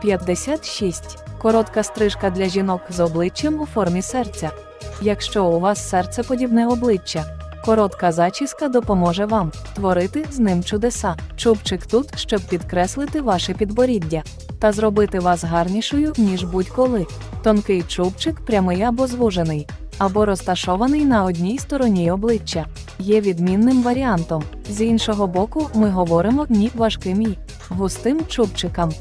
56. Коротка стрижка для жінок з обличчям у формі серця. Якщо у вас серцеподібне обличчя, коротка зачіска допоможе вам творити з ним чудеса. Чубчик тут, щоб підкреслити ваше підборіддя та зробити вас гарнішою, ніж будь-коли. Тонкий чубчик прямий або звужений, або розташований на одній стороні обличчя. Є відмінним варіантом. З іншого боку, ми говоримо ні важким і густим чубчикам.